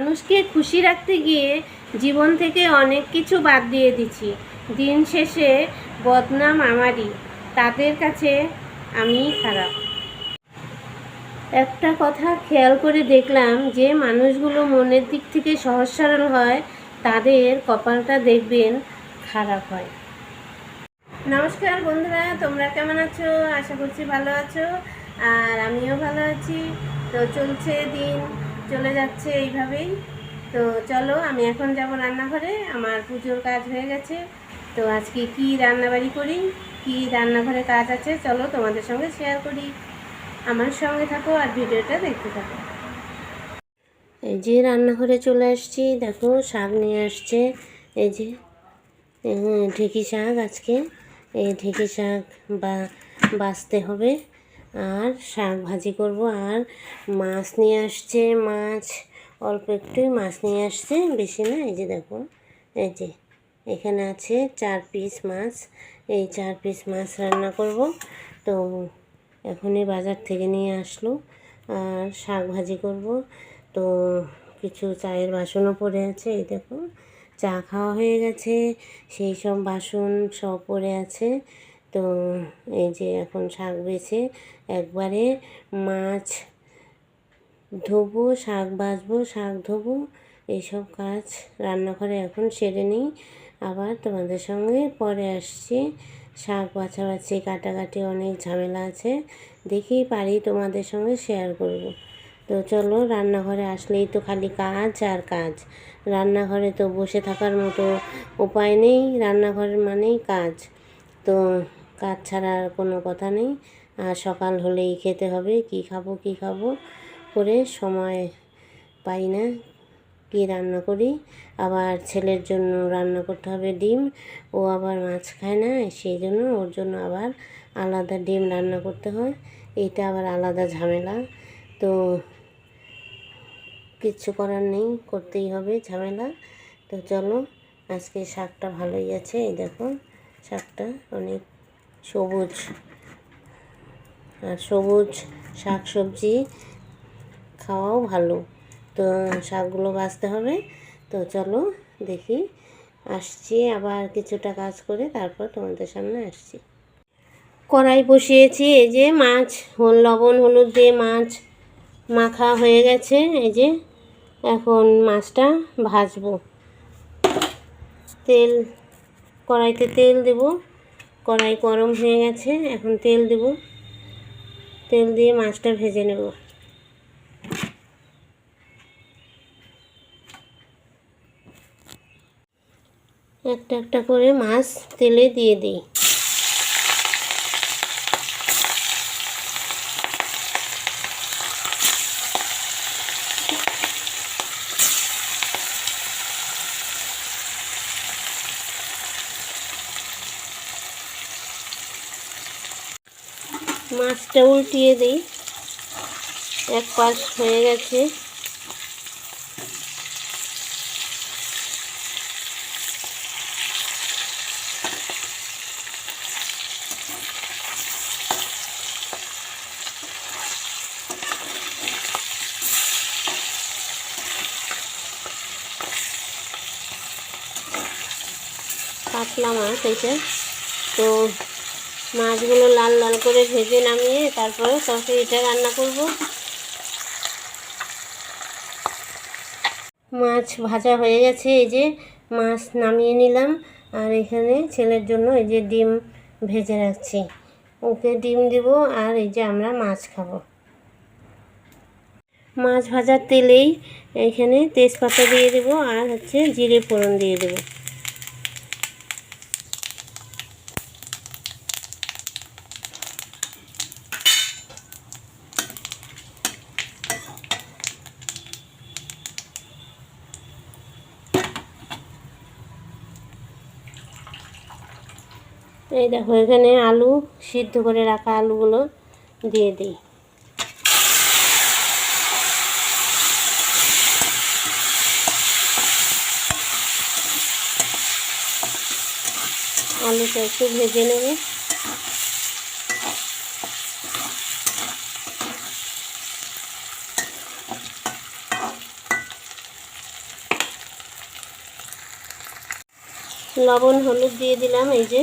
মানুষকে খুশি রাখতে গিয়ে জীবন থেকে অনেক কিছু বাদ দিয়ে দিচ্ছি। দিন শেষে বদনাম আমারই, তাদের কাছে আমি খারাপ। একটা কথা খেয়াল করে দেখলাম যে মানুষগুলো মনের দিক থেকে সহজ সরল হয়, তাদের কপালটা দেখবেন খারাপ হয়। নমস্কার বন্ধুরা, তোমরা কেমন আছো? আশা করছি ভালো আছো। আর আমিও ভালো আছি। তো চলছে দিন। চলে যাচ্ছে এইভাবেই। তো চলো আমি এখন যাব রান্নাঘরে। আমার পুজোর কাজ হয়ে গেছে। তো আজকে কি রান্নাবাড়ি করি কি রান্নাঘরে কাজ আছে চলো তোমাদের সঙ্গে শেয়ার করি। আমার সঙ্গে থাকো আর ভিডিওটা দেখতে থাকো। এই যে রান্নাঘরে চলে আসছি দেখো শাক নিয়ে আসছে। এই যে উম, ঢেঁকি শাক আজকে। এই ঢেঁকি শাক বা বাছতে হবে। আর শাক ভাজি করব। আর মাছ নিয়ে আসছে, মাছ। অল্প একটুই মাছ নিয়ে আসছে, বেশি না, এই যে দেখো এই যে। এখানে আছে চার পিস মাছ, এই চার পিস মাছ রান্না করব। তো এখনই বাজার থেকে নিয়ে আসলো, আর শাক ভাজি করব। তো কিছু চায়ের বাসনও পড়ে আছে, এই দেখো চা খাওয়া হয়ে গেছে, সেই সব বাসন সব পড়ে আছে। তো এই যে এখন শাক বেছে একবারে মাছ ধোবো, শাক বাছবো শাক ধোবো, এইসব কাজ রান্নাঘরে এখন সেরে নিই। আবার তোমাদের সঙ্গে পরে আসছি। শাক বাছাবাছি, কাটাকাটি অনেক ঝামেলা আছে দেখি পারি তোমাদের সঙ্গে শেয়ার করব। তো চলো রান্নাঘরে আসলেই তো খালি কাজ আর কাজ। রান্নাঘরে তো বসে থাকার মতো উপায় নেই রান্নাঘরের মানেই কাজ। তো কাজ ছাড়া আর কোনো কথা নেই। আর সকাল হলেই খেতে হবে, কি খাব কি খাব করে সময় পাই না। কি রান্না করি? আবার ছেলের জন্য রান্না করতে হবে ডিম, ও আবার মাছ খায় না, সেই জন্য ওর জন্য আবার আলাদা ডিম রান্না করতে হয়। এটা আবার আলাদা ঝামেলা। তো কিচ্ছু করার নেই, করতেই হবে ঝামেলা। তো চলো, আজকে শাকটা ভালোই আছে, এই দেখো, শাকটা অনেক সবুজ। আর সবুজ শাক সবজি খাওয়াও ভালো। তো শাকগুলো বাছতে হবে। তো চলো দেখি। আসছি আবার কিছুটা কাজ করে তারপর তোমাদের সামনে আসছি। কড়াই বসিয়েছি, এই যে মাছ, হল, লবণ, হলুদ দিয়ে মাছ মাখা হয়ে গেছে। এই যে এখন মাছটা ভাজবো। তেল, কড়াইতে তেল দেব। কড়াই গরম হয়ে গেছে, এখন তেল দেব। তেল দিয়ে মাছটা ভেজে নেব। একটা একটা করে মাছ তেলে দিয়ে দিই। মাছটা উল্টিয়ে দিই। এক পাশ হয়ে গেছে। কাতলা মাছ এটা তো মাছগুলো লাল লাল করে ভেজে নামিয়ে তারপরে তরকারিটা রান্না করব। মাছ ভাজা হয়ে গেছে, এই যে মাছ নামিয়ে নিলাম। আর এখানে ছেলের জন্য এই যে ডিম ভেজে রাখছি। ওকে ডিম দেব আর এই যে আমরা মাছ খাব। মাছ ভাজার তেলেই এখানে তেজপাতা দিয়ে দেবো আর হচ্ছে জিরে ফোড়ন দিয়ে দেবো। এই দেখো, এখানে আলু সিদ্ধ করে রাখা আলুগুলো দিয়ে দিই। আলুটা একটু ভেজে নেব। লবণ, হলুদ দিয়ে দিলাম, এই যে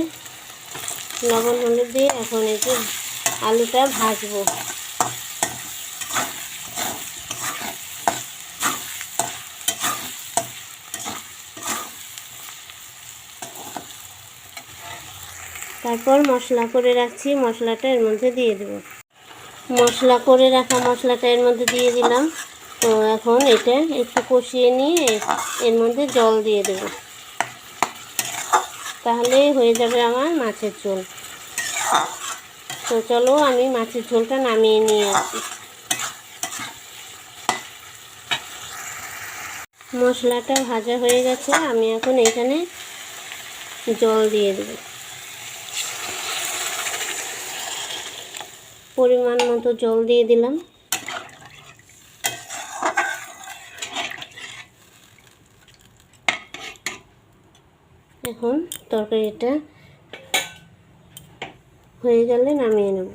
লবণ হলুদ দিয়ে এখন এই যে আলুটা ভাজবো। তারপর মশলা করে রাখছি, মশলাটা এর মধ্যে দিয়ে দেব। মশলা করে রাখা মশলাটা এর মধ্যে দিয়ে দিলাম। তো এখন এটা একটু কষিয়ে নিয়ে এর মধ্যে জল দিয়ে দেব। তাহলে হয়ে যাবে আমার মাছের ঝোল। তো চলো আমি মাছের ঝোলটা নামিয়ে নিয়ে আসি মশলাটা ভাজা হয়ে গেছে, আমি এখন এখানে জল দিয়ে দেব। পরিমাণ মতো জল দিয়ে দিলাম। এখন তরকারিটা হয়ে গেলে নামিয়ে নেব।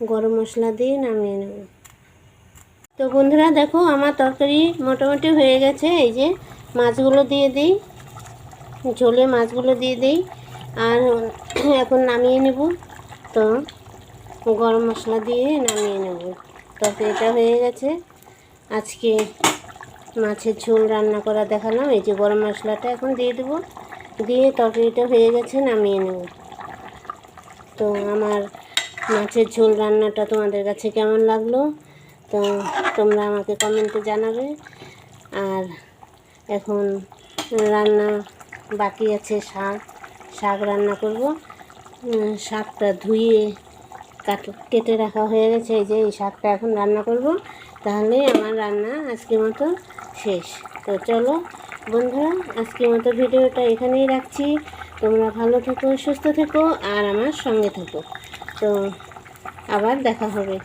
গরম মশলা দিয়ে নামিয়ে নেব। তো বন্ধুরা, দেখো আমার তরকারি মোটামুটি হয়ে গেছে। এই যে মাছগুলো দিয়ে দিই, ঝোলে মাছগুলো দিয়ে দিই, আর এখন নামিয়ে নেব। তো গরম মশলা দিয়ে নামিয়ে নেব। তরকারিটা হয়ে গেছে। আজকে মাছের ঝোল রান্না করা দেখালাম। এই যে গরম মশলাটা এখন দিয়ে দেবো। দিয়ে তরকারিটা হয়ে গেছে, নামিয়ে নেব। তো আমার মাছের ঝোল রান্নাটা তোমাদের কাছে কেমন লাগল? তো তোমরা আমাকে কমেন্টে জানাবে। আর এখন রান্না বাকি আছে, শাক শাক রান্না করব। শাকটা ধুয়ে কাট, কেটে রাখা হয়ে গেছে, এই যে এই শাকটা এখন রান্না করব। তাহলে আমার রান্না আজকের মতো শেষ। তো চলো বন্ধুরা, আজকের মতো ভিডিওটা এখানেই রাখছি। তোমরা ভালো থেকো, সুস্থ থেকো, আর আমার সঙ্গে থেকো। তো আবার দেখা হবে।